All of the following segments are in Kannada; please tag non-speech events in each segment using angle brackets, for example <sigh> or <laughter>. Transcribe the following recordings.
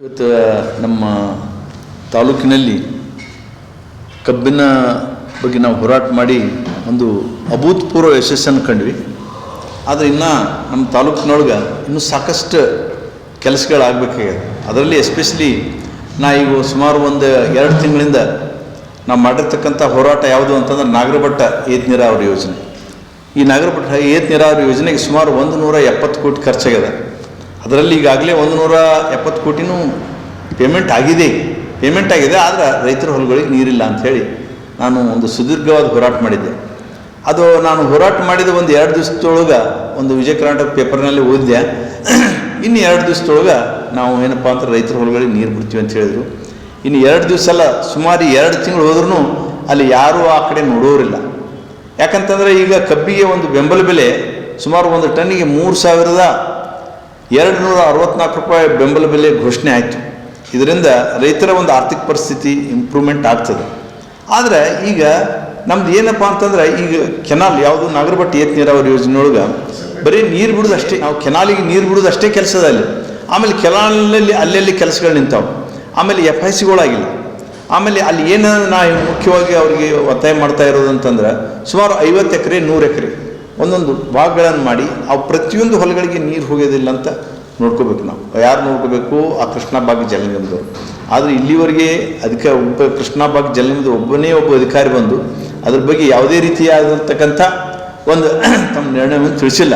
ಇವತ್ತು ನಮ್ಮ ತಾಲೂಕಿನಲ್ಲಿ ಕಬ್ಬಿನ ಬಗ್ಗೆ ನಾವು ಹೋರಾಟ ಮಾಡಿ ಒಂದು ಅಭೂತಪೂರ್ವ ಯಶಸ್ಸನ್ನು ಕಂಡ್ವಿ. ಆದರೆ ಇನ್ನು ನಮ್ಮ ತಾಲೂಕಿನೊಳಗೆ ಇನ್ನೂ ಸಾಕಷ್ಟು ಕೆಲಸಗಳಾಗಬೇಕಾಗಿದೆ ಅದರಲ್ಲಿ ಎಸ್ಪೆಷಲಿ ನಾ ಈಗ ಸುಮಾರು ಒಂದು ಎರಡು ತಿಂಗಳಿಂದ ನಾವು ಮಾಡಿರ್ತಕ್ಕಂಥ ಹೋರಾಟ ಯಾವುದು ಅಂತಂದ್ರೆ ನಾಗರಭಟ್ಟ ಏತ್ ನೀರಾವರಿ ಯೋಜನೆ. ಈ ನಾಗರಭಟ್ಟ ಏತ್ ನೀರಾವರಿ ಯೋಜನೆಗೆ ಸುಮಾರು ಒಂದು ನೂರ ಎಪ್ಪತ್ತು ಕೋಟಿ ಖರ್ಚಾಗಿದೆ ಅದರಲ್ಲಿ ಈಗಾಗಲೇ ಒಂದು ನೂರ ಎಪ್ಪತ್ತು ಕೋಟಿನೂ ಪೇಮೆಂಟ್ ಆಗಿದೆ. ಪೇಮೆಂಟ್ ಆಗಿದೆ, ಆದರೆ ರೈತರ ಹೊಲಗಳಿಗೆ ನೀರಿಲ್ಲ ಅಂಥೇಳಿ ನಾನು ಒಂದು ಸುದೀರ್ಘವಾದ ಹೋರಾಟ ಮಾಡಿದ್ದೆ. ಅದು ನಾನು ಹೋರಾಟ ಮಾಡಿದ ಒಂದು ಎರಡು ದಿವಸದೊಳಗೆ ಒಂದು ವಿಜಯ ಕರ್ನಾಟಕ ಪೇಪರ್ನಲ್ಲಿ ಓದಿದೆ. ಇನ್ನು ಎರಡು ದಿವಸದೊಳಗೆ ನಾವು ಏನಪ್ಪ ಅಂತ ರೈತರ ಹೊಲಗಳಿಗೆ ನೀರು ಬಿಡ್ತೀವಿ ಅಂತ ಹೇಳಿದರು. ಇನ್ನು ಎರಡು ದಿವಸ ಅಲ್ಲ ಸುಮಾರು ಎರಡು ತಿಂಗಳು ಹೋದ್ರೂ ಅಲ್ಲಿ ಯಾರೂ ಆ ಕಡೆ ನೋಡೋರಿಲ್ಲ. ಯಾಕಂತಂದರೆ ಈಗ ಕಬ್ಬಿಗೆ ಒಂದು ಬೆಂಬಲ ಬೆಲೆ ಸುಮಾರು ಒಂದು ಟನ್ನಿಗೆ ಮೂರು ಸಾವಿರದ ಎರಡು ನೂರ ಅರವತ್ನಾಲ್ಕು ರೂಪಾಯಿ ಬೆಂಬಲ ಬೆಲೆ ಘೋಷಣೆ ಆಯಿತು. ಇದರಿಂದ ರೈತರ ಒಂದು ಆರ್ಥಿಕ ಪರಿಸ್ಥಿತಿ ಇಂಪ್ರೂವ್ಮೆಂಟ್ ಆಗ್ತದೆ. ಆದರೆ ಈಗ ನಮ್ದು ಏನಪ್ಪ ಅಂತಂದ್ರೆ ಈಗ ಕೆನಾಲ್, ಯಾವುದು ನಾಗರಭಟ್ಟ ಏತ್ ನೀರಾವರಿ ಯೋಜನೆಯೊಳಗೆ ಬರೀ ನೀರು ಬಿಡೋದು ಅಷ್ಟೇ, ನಾವು ಕೆನಾಲಿಗೆ ನೀರು ಬಿಡೋದು ಅಷ್ಟೇ ಕೆಲಸದ ಅಲ್ಲಿ. ಆಮೇಲೆ ಕೆನಾಲಲ್ಲಿ ಅಲ್ಲಲ್ಲಿ ಕೆಲಸಗಳು ನಿಂತಾವೆ. ಆಮೇಲೆ ಎಫ್ ಐ ಸಿಗಳಾಗಿಲ್ಲ ಆಮೇಲೆ ಅಲ್ಲಿ ಏನು ನಾ ಮುಖ್ಯವಾಗಿ ಅವರಿಗೆ ಒತ್ತಾಯ ಮಾಡ್ತಾ ಇರೋದು ಅಂತಂದ್ರೆ ಸುಮಾರು ಐವತ್ತು ಎಕರೆ, ನೂರು ಎಕರೆ. ಒಂದೊಂದು ಭಾಗಗಳನ್ನು ಮಾಡಿ ಆ ಪ್ರತಿಯೊಂದು ಹೊಲಗಳಿಗೆ ನೀರು ಹೋಗೋದಿಲ್ಲ ಅಂತ ನೋಡ್ಕೋಬೇಕು ನಾವು. ಯಾರು ನೋಡ್ಕೋಬೇಕು? ಆ ಕೃಷ್ಣ ಭಾಗ ಜಲನಿಗಮದವರು ಆದರೆ ಇಲ್ಲಿವರೆಗೆ ಅದಕ್ಕೆ ಒಬ್ಬ ಕೃಷ್ಣ ಜಲ ಜಲನಿಗಮದ ಒಬ್ಬನೇ ಒಬ್ಬ ಅಧಿಕಾರಿ ಬಂದು ಅದ್ರ ಬಗ್ಗೆ ಯಾವುದೇ ರೀತಿಯಾದಂತಕ್ಕಂಥ ಒಂದು <clears throat> ತಮ್ಮ ನಿರ್ಣಯವನ್ನು ತಿಳಿಸಿಲ್ಲ.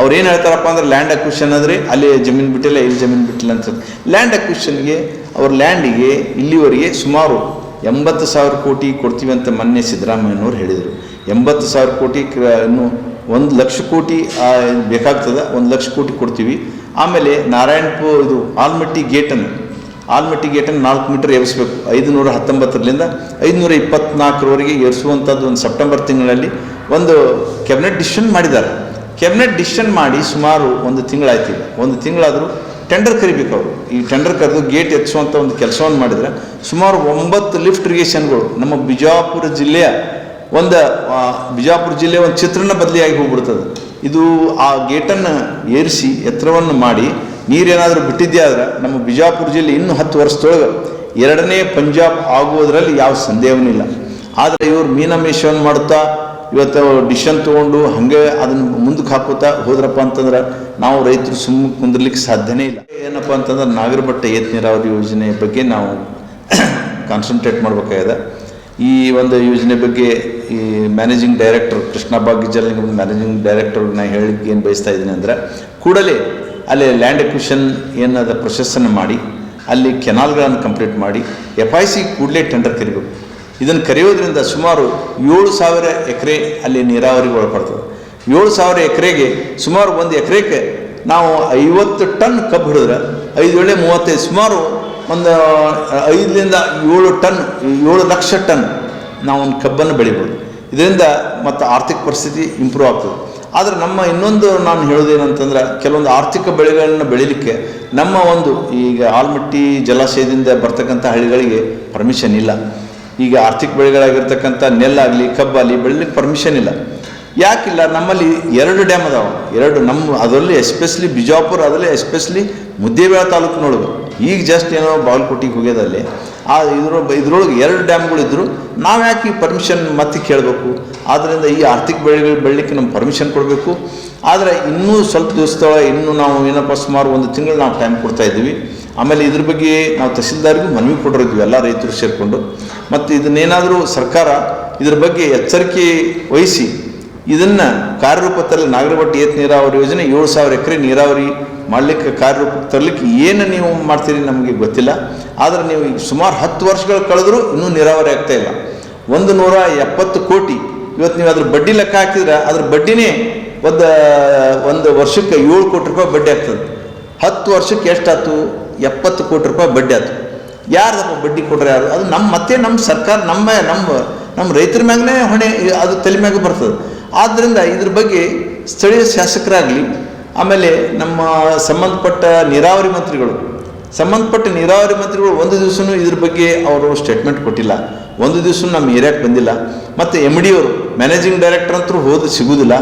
ಅವ್ರು ಏನು ಹೇಳ್ತಾರಪ್ಪ ಅಂದ್ರೆ ಲ್ಯಾಂಡ್ ಅಕ್ವಿಷನ್ ಅಂದರೆ ಅಲ್ಲಿ ಜಮೀನು ಬಿಟ್ಟಿಲ್ಲ, ಇಲ್ಲಿ ಜಮೀನು ಬಿಟ್ಟಿಲ್ಲ ಅಂತ ಲ್ಯಾಂಡ್ ಅಕ್ವಿಷನ್ಗೆ ಅವ್ರ ಲ್ಯಾಂಡಿಗೆ ಇಲ್ಲಿವರೆಗೆ ಸುಮಾರು ಎಂಬತ್ತು ಸಾವಿರ ಕೋಟಿ ಕೊಡ್ತೀವಿ ಅಂತ ಮೊನ್ನೆ ಸಿದ್ದರಾಮಯ್ಯನವ್ರು ಹೇಳಿದರು. ಎಂಬತ್ತು ಸಾವಿರ ಕೋಟಿ ಒಂದು ಲಕ್ಷ ಕೋಟಿ ಬೇಕಾಗ್ತದೆ, ಒಂದು ಲಕ್ಷ ಕೋಟಿ ಕೊಡ್ತೀವಿ. ಆಮೇಲೆ ನಾರಾಯಣಪುರ ಇದು ಆಲ್ಮಟ್ಟಿ ಗೇಟನ್ನು ಆಲ್ಮಟ್ಟಿ ಗೇಟನ್ನು ನಾಲ್ಕು ಮೀಟರ್ ಏರಿಸಬೇಕು. ಐದುನೂರ ಹತ್ತೊಂಬತ್ತರಿಂದ ಐದುನೂರ ಇಪ್ಪತ್ನಾಲ್ಕರವರೆಗೆ ಏರಿಸುವಂಥದ್ದು ಒಂದು ಸೆಪ್ಟೆಂಬರ್ ತಿಂಗಳಲ್ಲಿ ಒಂದು ಕ್ಯಾಬಿನೆಟ್ ಡಿಸಿಷನ್ ಮಾಡಿದ್ದಾರೆ. ಕ್ಯಾಬಿನೆಟ್ ಡಿಸಿಷನ್ ಮಾಡಿ ಸುಮಾರು ಒಂದು ತಿಂಗಳಾಯ್ತು. ಒಂದು ತಿಂಗಳಾದರೂ ಟೆಂಡರ್ ಕರಿಬೇಕು ಅವರು. ಈ ಟೆಂಡರ್ ಕರೆದು ಗೇಟ್ ಎತ್ತಿಸುವಂಥ ಒಂದು ಕೆಲಸವನ್ನು ಮಾಡಿದರೆ ಸುಮಾರು ಒಂಬತ್ತು ಲಿಫ್ಟ್ ಇರಿಗೇಷನ್ಗಳು ನಮ್ಮ ಬಿಜಾಪುರ ಜಿಲ್ಲೆಯ ಒಂದು ಬಿಜಾಪುರ ಜಿಲ್ಲೆ ಒಂದು ಚಿತ್ರಣ ಬದಲಿಯಾಗಿ ಹೋಗ್ಬಿಡ್ತದೆ. ಇದು ಆ ಗೇಟನ್ನು ಏರಿಸಿ ಎತ್ತರವನ್ನು ಮಾಡಿ ನೀರೇನಾದರೂ ಬಿಟ್ಟಿದ್ದೇ ಆದ್ರೆ ನಮ್ಮ ಬಿಜಾಪುರ ಜಿಲ್ಲೆ ಇನ್ನೂ ಹತ್ತು ವರ್ಷದೊಳಗೆ ಎರಡನೇ ಪಂಜಾಬ್ ಆಗುವುದರಲ್ಲಿ ಯಾವ ಸಂದೇಹವೂ ಇಲ್ಲ. ಆದರೆ ಇವರು ಮೀನಮೇಷವನ್ನು ಮಾಡುತ್ತಾ, ಇವತ್ತು ಡಿಶನ್ ತೊಗೊಂಡು ಹಾಗೆ ಅದನ್ನು ಮುಂದಕ್ಕೆ ಹಾಕೋತಾ ಹೋದ್ರಪ್ಪ ಅಂತಂದ್ರೆ ನಾವು ರೈತರು ಸುಮ್ಮನೆ ಕುಂದಿರ್ಲಿಕ್ಕೆ ಸಾಧ್ಯನೇ ಇಲ್ಲ. ಏನಪ್ಪ ಅಂತಂದ್ರೆ ನಾಗರಬಟ್ಟೆ ಏತ್ ನೀರಾವರಿ ಯೋಜನೆ ಬಗ್ಗೆ ನಾವು <coughs> ಕಾನ್ಸಂಟ್ರೇಟ್ ಮಾಡಬೇಕಾಗಿದೆ. ಈ ಒಂದು ಯೋಜನೆ ಬಗ್ಗೆ ಈ ಮ್ಯಾನೇಜಿಂಗ್ ಡೈರೆಕ್ಟರ್ ಕೃಷ್ಣ ಬಾಗಿಜಲ್ ನಿಗಮದ ಮ್ಯಾನೇಜಿಂಗ್ ಡೈರೆಕ್ಟರ್ ನಾನು ಹೇಳಿಕ್ಕೆ ಏನು ಬಯಸ್ತಾ ಇದ್ದೀನಿ ಅಂದರೆ, ಕೂಡಲೇ ಅಲ್ಲಿ ಲ್ಯಾಂಡ್ ಎಕ್ವಿಷನ್ ಏನದ ಪ್ರೊಸೆಸ್ಸನ್ನು ಮಾಡಿ, ಅಲ್ಲಿ ಕೆನಾಲ್ಗಳನ್ನು ಕಂಪ್ಲೀಟ್ ಮಾಡಿ ಎಫ್ ಐ ಸಿ ಕೂಡಲೇ ಟೆಂಡರ್ ಕರಿಬೇಕು. ಇದನ್ನು ಕರೆಯೋದ್ರಿಂದ ಸುಮಾರು ಏಳು ಸಾವಿರ ಎಕರೆ ಅಲ್ಲಿ ನೀರಾವರಿಗೆ ಒಳಪಡ್ತದೆ. ಏಳು ಸಾವಿರ ಎಕರೆಗೆ ಸುಮಾರು ಒಂದು ಎಕರೆಗೆ ನಾವು ಐವತ್ತು ಟನ್ ಕಬ್ಬು ಹಿಡಿದ್ರೆ, ಐದು ವೇಳೆ ಮೂವತ್ತೈದು, ಸುಮಾರು ಒಂದು, ಐದರಿಂದ ಏಳು ಟನ್, ಏಳು ಲಕ್ಷ ಟನ್ ನಾವು ಒಂದು ಕಬ್ಬನ್ನು ಬೆಳಿಬೋದು. ಇದರಿಂದ ಮತ್ತು ಆರ್ಥಿಕ ಪರಿಸ್ಥಿತಿ ಇಂಪ್ರೂವ್ ಆಗ್ತದೆ. ಆದರೆ ನಮ್ಮ ಇನ್ನೊಂದು ನಾನು ಹೇಳೋದೇನಂತಂದ್ರೆ ಕೆಲವೊಂದು ಆರ್ಥಿಕ ಬೆಳೆಗಳನ್ನ ಬೆಳೀಲಿಕ್ಕೆ ನಮ್ಮ ಒಂದು ಈಗ ಆಲ್ಮಟ್ಟಿ ಜಲಾಶಯದಿಂದ ಬರ್ತಕ್ಕಂಥ ಹಳ್ಳಿಗಳಿಗೆ ಪರ್ಮಿಷನ್ ಇಲ್ಲ. ಈಗ ಆರ್ಥಿಕ ಬೆಳೆಗಳಾಗಿರ್ತಕ್ಕಂಥ ನೆಲ್ಲಾಗಲಿ, ಕಬ್ಬಾಗಲಿ ಬೆಳಿಲಿಕ್ಕೆ ಪರ್ಮಿಷನ್ ಇಲ್ಲ. ಯಾಕಿಲ್ಲ, ನಮ್ಮಲ್ಲಿ ಎರಡು ಡ್ಯಾಮ್ ಅದಾವ. ಎರಡು ನಮ್ಮ, ಅದರಲ್ಲಿ ಎಸ್ಪೆಷಲಿ ಬಿಜಾಪುರ, ಅದರಲ್ಲಿ ಎಸ್ಪೆಷಲಿ ಮುದ್ದೇಬೇಳ ತಾಲೂಕಿನೊಳಗೆ. ಈಗ ಜಸ್ಟ್ ಏನೋ ಬಾಗಲಕೋಟಿಗೆ ಹೋಗ್ಯದಲ್ಲಿ ಆ ಇದ್ರ ಇದ್ರೊಳಗೆ ಎರಡು ಡ್ಯಾಮ್ಗಳಿದ್ರು ನಾವು ಯಾಕೆ ಈ ಪರ್ಮಿಷನ್ ಮತ್ತೆ ಕೇಳಬೇಕು? ಆದ್ದರಿಂದ ಈ ಆರ್ಥಿಕ ಬೆಳೆಗಳು ಬೆಳಲಿಕ್ಕೆ ನಮ್ಗೆ ಪರ್ಮಿಷನ್ ಕೊಡಬೇಕು. ಆದರೆ ಇನ್ನೂ ಸ್ವಲ್ಪ ದಿವಸದೊಳ ಇನ್ನೂ ನಾವು ಏನಪ್ಪ, ಸುಮಾರು ಒಂದು ತಿಂಗಳು ನಾವು ಟೈಮ್ ಕೊಡ್ತಾ ಇದ್ದೀವಿ. ಆಮೇಲೆ ಇದ್ರ ಬಗ್ಗೆ ನಾವು ತಹಸೀಲ್ದಾರ್ಗೂ ಮನವಿ ಕೊಟ್ಟಿರ್ತೀವಿ, ಎಲ್ಲ ರೈತರು ಸೇರಿಕೊಂಡು. ಮತ್ತು ಇದನ್ನೇನಾದರೂ ಸರ್ಕಾರ ಇದ್ರ ಬಗ್ಗೆ ಎಚ್ಚರಿಕೆ ವಹಿಸಿ ಇದನ್ನು ಕಾರ್ಯರೂಪದಲ್ಲಿ ನಾಗರಭಟ್ಟ ಏತ್ ನೀರಾವರಿ ಯೋಜನೆ ಏಳು ಸಾವಿರ ಎಕರೆ ನೀರಾವರಿ ಮಾಡಲಿಕ್ಕೆ ಕಾರ್ಯರೂಪಕ್ಕೆ ತರಲಿಕ್ಕೆ ಏನು ನೀವು ಮಾಡ್ತೀರಿ ನಮಗೆ ಗೊತ್ತಿಲ್ಲ. ಆದರೆ ನೀವು ಸುಮಾರು ಹತ್ತು ವರ್ಷಗಳು ಕಳೆದರೂ ಇನ್ನೂ ನೀರಾವರಿ ಆಗ್ತಾ ಇಲ್ಲ. ಒಂದು ನೂರ ಎಪ್ಪತ್ತು ಕೋಟಿ ಇವತ್ತು ನೀವು ಅದ್ರ ಬಡ್ಡಿ ಲೆಕ್ಕ ಹಾಕಿದ್ರೆ ಅದ್ರ ಬಡ್ಡಿನೇ ಒಂದು ಒಂದು ವರ್ಷಕ್ಕೆ ಏಳು ಕೋಟಿ ರೂಪಾಯಿ ಬಡ್ಡಿ ಆಗ್ತದೆ. ಹತ್ತು ವರ್ಷಕ್ಕೆ ಎಷ್ಟಾಯ್ತು? ಎಪ್ಪತ್ತು ಕೋಟಿ ರೂಪಾಯಿ ಬಡ್ಡಿ ಆಯ್ತು. ಯಾರದಪ್ಪ ಬಡ್ಡಿ ಕೊಡ್ರೆ ಯಾರು? ಅದು ನಮ್ಮ ಮತ್ತೆ ನಮ್ಮ ಸರ್ಕಾರ, ನಮ್ಮ ನಮ್ಮ ನಮ್ಮ ರೈತರ ಮ್ಯಾಗನೇ ಹೊಣೆ, ಅದು ತಲೆ ಮ್ಯಾಗ ಬರ್ತದೆ. ಆದ್ದರಿಂದ ಇದ್ರ ಬಗ್ಗೆ ಸ್ಥಳೀಯ ಶಾಸಕರಾಗಲಿ, ಆಮೇಲೆ ನಮ್ಮ ಸಂಬಂಧಪಟ್ಟ ನೀರಾವರಿ ಮಂತ್ರಿಗಳು, ಸಂಬಂಧಪಟ್ಟ ನೀರಾವರಿ ಮಂತ್ರಿಗಳು ಒಂದು ದಿವಸನೂ ಇದ್ರ ಬಗ್ಗೆ ಅವರು ಸ್ಟೇಟ್ಮೆಂಟ್ ಕೊಟ್ಟಿಲ್ಲ. ಒಂದು ದಿವಸ ನಮ್ಮ ಏರಿಯಾಕ್ಕೆ ಬಂದಿಲ್ಲ. ಮತ್ತು ಎಂ ಡಿ ಅವರು ಮ್ಯಾನೇಜಿಂಗ್ ಡೈರೆಕ್ಟರ್ ಅಂತೂ ಹೋದ ಸಿಗುವುದಿಲ್ಲ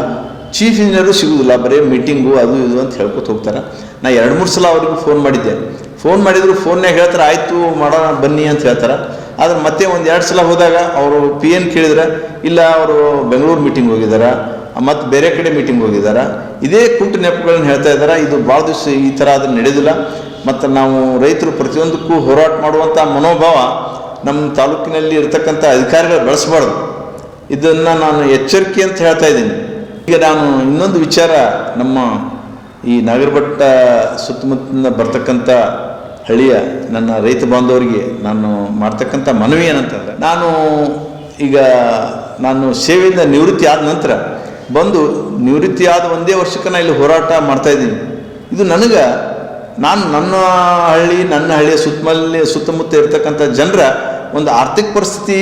ಚೀಫ್ ಇಂಜಿನಿಯರು ಸಿಗೋದಿಲ್ಲ. ಬರೀ ಮೀಟಿಂಗು ಅದು ಇದು ಅಂತ ಹೇಳ್ಕೊತ ಹೋಗ್ತಾರೆ. ನಾ ಎರಡು ಮೂರು ಸಲ ಅವ್ರಿಗೂ ಫೋನ್ ಮಾಡಿದ್ದೆ. ಫೋನ್ ಮಾಡಿದ್ರು ಫೋನ್ಯಾಗ ಹೇಳ್ತಾರೆ, ಆಯಿತು ಮಾಡೋಣ, ಬನ್ನಿ ಅಂತ ಹೇಳ್ತಾರೆ. ಆದ್ರೆ ಮತ್ತೆ ಒಂದು ಎರಡು ಸಲ ಹೋದಾಗ ಅವರು ಪಿ ಎನ್ ಕೇಳಿದ್ರೆ, ಇಲ್ಲ ಅವರು ಬೆಂಗಳೂರು ಮೀಟಿಂಗ್ ಹೋಗಿದ್ದಾರೆ ಮತ್ತು ಬೇರೆ ಕಡೆ ಮೀಟಿಂಗ್ ಹೋಗಿದ್ದಾರೆ ಇದೇ ಕುಂಟು ನೆಪಗಳನ್ನ ಹೇಳ್ತಾ ಇದ್ದಾರೆ ಇದು ಭಾಳ ದಿವಸ ಈ ಥರ ಅದು ನಡೆದಿಲ್ಲ. ಮತ್ತು ನಾವು ರೈತರು ಪ್ರತಿಯೊಂದಕ್ಕೂ ಹೋರಾಟ ಮಾಡುವಂಥ ಮನೋಭಾವ ನಮ್ಮ ತಾಲೂಕಿನಲ್ಲಿ ಇರತಕ್ಕಂಥ ಅಧಿಕಾರಿಗಳು ಬೆಳೆಸಬಾರ್ದು. ಇದನ್ನು ನಾನು ಎಚ್ಚರಿಕೆ ಅಂತ ಹೇಳ್ತಾ ಇದ್ದೀನಿ. ಈಗ ನಾನು ಇನ್ನೊಂದು ವಿಚಾರ ನಮ್ಮ ಈ ನಾಗರಭಟ್ಟ ಸುತ್ತಮುತ್ತಲಿಂದ ಬರ್ತಕ್ಕಂಥ ಹಳ್ಳಿಯ ನನ್ನ ರೈತ ಬಾಂಧವರಿಗೆ ನಾನು ಮಾಡ್ತಕ್ಕಂಥ ಮನವಿ ಏನಂತಂದರೆ, ನಾನು ಈಗ ನಾನು ಸೇವೆಯಿಂದ ನಿವೃತ್ತಿ ಆದ ನಂತರ ಬಂದು ನಿವೃತ್ತಿ ಆದ ಒಂದೇ ವರ್ಷಕ್ಕೆ ನಾನು ಇಲ್ಲಿ ಹೋರಾಟ ಮಾಡ್ತಾಯಿದ್ದೀನಿ ಇದು ನನಗೆ, ನಾನು ನನ್ನ ಹಳ್ಳಿ, ನನ್ನ ಹಳ್ಳಿಯ ಸುತ್ತಮಲ್ಲಿ, ಸುತ್ತಮುತ್ತ ಇರತಕ್ಕಂಥ ಜನರ ಒಂದು ಆರ್ಥಿಕ ಪರಿಸ್ಥಿತಿ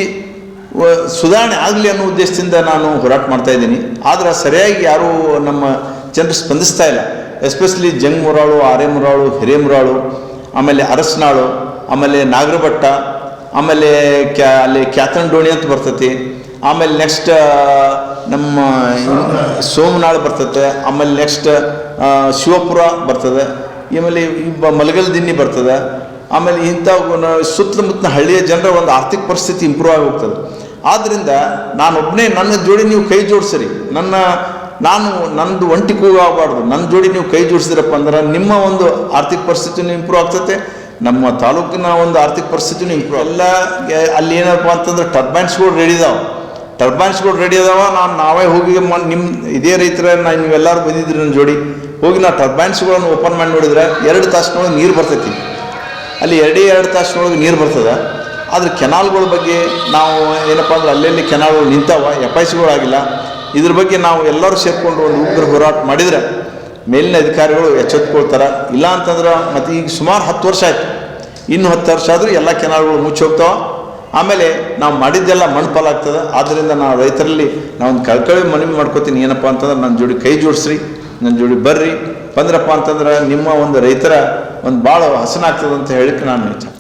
ಸುಧಾರಣೆ ಆಗಲಿ ಅನ್ನೋ ಉದ್ದೇಶದಿಂದ ನಾನು ಹೋರಾಟ ಮಾಡ್ತಾಯಿದ್ದೀನಿ ಆದರೆ ಸರಿಯಾಗಿ ಯಾರೂ ನಮ್ಮ ಜನರು ಸ್ಪಂದಿಸ್ತಾ ಇಲ್ಲ. ಎಸ್ಪೆಷಲಿ ಜಂಗ್ ಮುರಾಳು ಆರೆ ಮುರಾಳು ಹಿರೇಮುರಾಳು ಆಮೇಲೆ ಅರಸನಾಳು, ಆಮೇಲೆ ನಾಗರಭಟ್ಟ, ಆಮೇಲೆ ಕ್ಯಾ, ಅಲ್ಲಿ ಕ್ಯಾತನ್ ಡೋಣಿ ಅಂತ ಬರ್ತೈತಿ. ಆಮೇಲೆ ನೆಕ್ಸ್ಟ್ ನಮ್ಮ ಸೋಮನಾಳು ಬರ್ತದೆ ಆಮೇಲೆ ನೆಕ್ಸ್ಟ್ ಶಿವಪುರ ಬರ್ತದೆ. ಆಮೇಲೆ ಮಲಗಲ್ ದಿನ್ನಿ ಬರ್ತದೆ. ಆಮೇಲೆ ಇಂಥ ಸುತ್ತಮುತ್ತ ಹಳ್ಳಿಯ ಜನರ ಒಂದು ಆರ್ಥಿಕ ಪರಿಸ್ಥಿತಿ ಇಂಪ್ರೂವ್ ಆಗಿ ಹೋಗ್ತದೆ. ಆದ್ದರಿಂದ ನಾನೊಬ್ಬನೇ ನನ್ನ ಜೋಡಿ ನೀವು ಕೈ ಜೋಡಿಸ್ರಿ. ನನ್ನ ನಾನು ನಂದು ಒಂಟಿ ಕೂಗಾಗಬಾರ್ದು ನನ್ನ ಜೋಡಿ ನೀವು ಕೈ ಜೋಡಿಸಿದ್ರಪ್ಪ ಅಂದ್ರೆ ನಿಮ್ಮ ಒಂದು ಆರ್ಥಿಕ ಪರಿಸ್ಥಿತಿನೂ ಇಂಪ್ರೂವ್ ಆಗ್ತೈತೆ. ನಮ್ಮ ತಾಲೂಕಿನ ಒಂದು ಆರ್ಥಿಕ ಪರಿಸ್ಥಿತಿನೂ ಇಂಪ್ರೂವ್ ಎಲ್ಲ ಅಲ್ಲಿ ಏನಪ್ಪ ಅಂತಂದ್ರೆ ಟರ್ಬೈನ್ಸ್ಗಳು ರೆಡಿ ಇದಾವೆ. ಟರ್ಬೈನ್ಸ್ಗಳು ರೆಡಿ ಅದಾವ ನಾನು ನಾವೇ ಹೋಗಿ ನಿಮ್ಮ ಇದೇ ರೈತರ, ನಾ ನೀವೆಲ್ಲರೂ ಬಂದಿದ್ದೀರಿ ನನ್ನ ಜೋಡಿ. ಹೋಗಿ ನಾ ಟರ್ಬೈನ್ಸ್ಗಳನ್ನು ಓಪನ್ ಮಾಡಿ ನೋಡಿದ್ರೆ ಎರಡು ತಾಸಿನೊಳಗೆ ನೀರು ಬರ್ತೈತಿ. ಅಲ್ಲಿ ಎರಡೇ ಎರಡು ತಾಸಿನೊಳಗೆ ನೀರು ಬರ್ತದೆ. ಆದರೆ ಕೆನಾಲ್ಗಳ ಬಗ್ಗೆ ನಾವು ಏನಪ್ಪ ಅಂದ್ರೆ ಅಲ್ಲೆಲ್ಲಿ ಕೆನಾಲ್ಗಳು ನಿಂತಾವ ಎಫ್ ಐ ಸಿಗಳಾಗಿಲ್ಲ ಇದ್ರ ಬಗ್ಗೆ ನಾವು ಎಲ್ಲರೂ ಸೇರಿಕೊಂಡು ಒಂದು ಉಗ್ರ ಹೋರಾಟ ಮಾಡಿದರೆ ಮೇಲಿನ ಅಧಿಕಾರಿಗಳು ಎಚ್ಚೆತ್ಕೊಳ್ತಾರೆ. ಇಲ್ಲ ಅಂತಂದ್ರೆ ಮತ್ತು ಈಗ ಸುಮಾರು ಹತ್ತು ವರ್ಷ ಆಯ್ತು. ಇನ್ನು ಹತ್ತು ವರ್ಷ ಆದರೂ ಎಲ್ಲ ಕೆನಾಲ್ಗಳು ಮುಚ್ಚಿ ಹೋಗ್ತಾವೆ. ಆಮೇಲೆ ನಾವು ಮಾಡಿದ್ದೆಲ್ಲ ಮಣ್ಪಾಲಾಗ್ತದೆ ಆದ್ದರಿಂದ ನಾವು ರೈತರಲ್ಲಿ ಒಂದು ಕಳ್ಕಳಿ ಮನವಿ ಮಾಡ್ಕೋತೀನಿ. ಏನಪ್ಪ ಅಂತಂದ್ರೆ ನನ್ನ ಜೋಡಿ ಕೈ ಜೋಡಿಸ್ರಿ ನನ್ನ ಜೋಡಿ ಬರ್ರಿ. ಬಂದ್ರಪ್ಪ ಅಂತಂದ್ರೆ ನಿಮ್ಮ ಒಂದು ರೈತರ ಒಂದು ಭಾಳ ಹಸನಾಗ್ತದೆ ಅಂತ ಹೇಳಿಕ್ಕೆ ನಾನು ಇಚ್ಛೆ